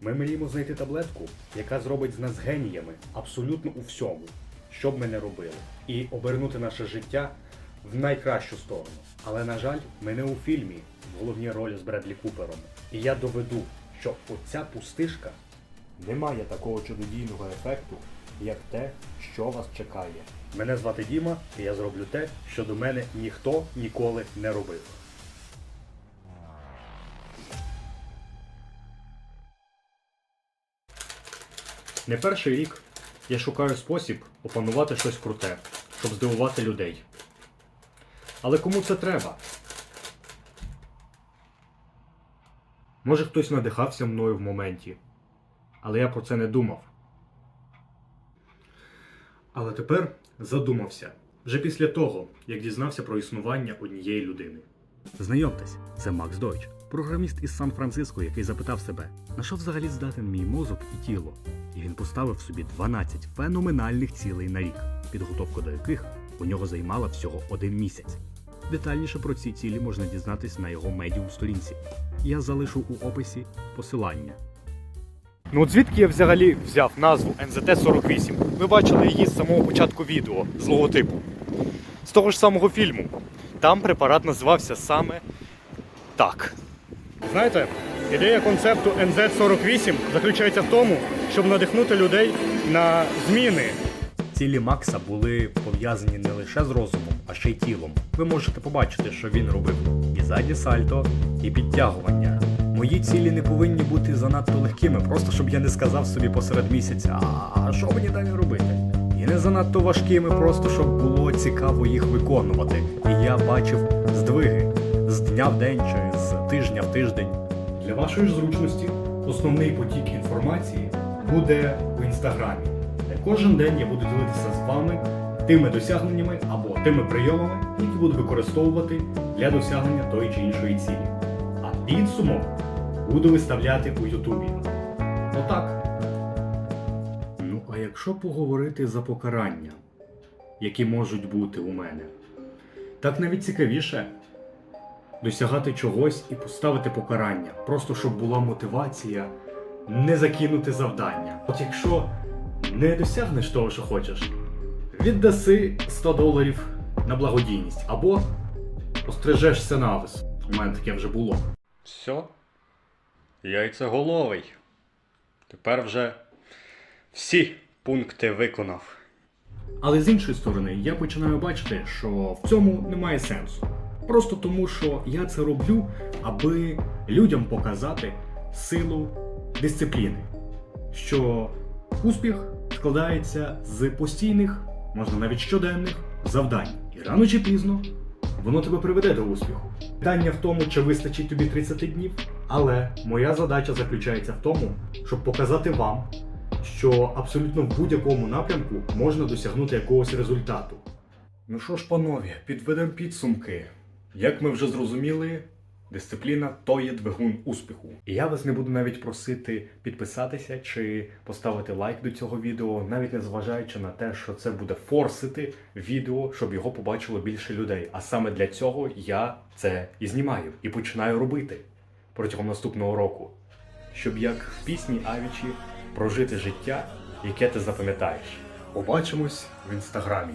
Ми мріємо знайти таблетку, яка зробить з нас геніями абсолютно у всьому, що б ми не робили, і обернути наше життя в найкращу сторону. Але на жаль, ми не у фільмі в головній ролі з Бредлі Купером. І я доведу, що оця пустишка Немає такого чудодійного ефекту, як те, що вас чекає. Мене звати Діма, і я зроблю те, що до мене ніхто ніколи не робив. Не перший рік я шукаю спосіб опанувати щось круте, щоб здивувати людей. Але кому це треба? Може хтось надихався мною в моменті, але я про це не думав. Але тепер задумався вже після того, як дізнався про існування однієї людини. Знайомтесь, це Макс Дойч, програміст із Сан-Франциско, який запитав себе, на що взагалі здатен мій мозок і тіло. І він поставив собі 12 феноменальних цілей на рік, підготовка до яких у нього займала всього один місяць. Детальніше про ці цілі можна дізнатись на його медіум сторінці. Я залишу у описі посилання. Ну от звідки я взагалі взяв назву НЗТ-48? Ви бачили її з самого початку відео з логотипу. З того ж самого фільму. Там препарат називався саме так. Знаєте, ідея концепту НЗ-48 заключається в тому, щоб надихнути людей на зміни. Цілі Макса були пов'язані не лише з розумом, а ще й тілом. Ви можете побачити, що він робив і заднє сальто, і підтягування. Мої цілі не повинні бути занадто легкими, просто щоб я не сказав собі посеред місяця, а що мені далі робити? І не занадто важкими, просто щоб було цікаво їх виконувати. І я бачив здвиги з дня в день чи з тижня в тиждень. Для вашої ж зручності основний потік інформації буде у інстаграмі, де кожен день я буду ділитися з вами тими досягненнями або тими прийомами, які буду використовувати для досягнення тої чи іншої цілі. А підсумок буду виставляти у Ютубі. Отак. Ну, а якщо поговорити за покарання, які можуть бути у мене, так навіть цікавіше досягати чогось і поставити покарання, просто щоб була мотивація не закинути завдання. От якщо не досягнеш того, що хочеш, віддаси 100 доларів на благодійність або острижешся на вис. У мене таке вже було. Все. Яйцеголовий. Тепер вже всі пункти виконав. Але з іншої сторони, я починаю бачити, що в цьому немає сенсу. Просто тому, що я це роблю, аби людям показати силу дисципліни. Що успіх складається з постійних, можна навіть щоденних завдань. І рано чи пізно воно тебе приведе до успіху. Питання в тому, чи вистачить тобі 30 днів, але моя задача заключається в тому, щоб показати вам, що абсолютно в будь-якому напрямку можна досягнути якогось результату. Ну що ж, панове, підведемо підсумки. Як ми вже зрозуміли, дисципліна то є двигун успіху. І я вас не буду навіть просити підписатися чи поставити лайк до цього відео, навіть не зважаючи на те, що це буде форсити відео, щоб його побачило більше людей. А саме для цього я це і знімаю і починаю робити протягом наступного року. Щоб як в пісні Авічі прожити життя, яке ти запам'ятаєш. Побачимось в інстаграмі.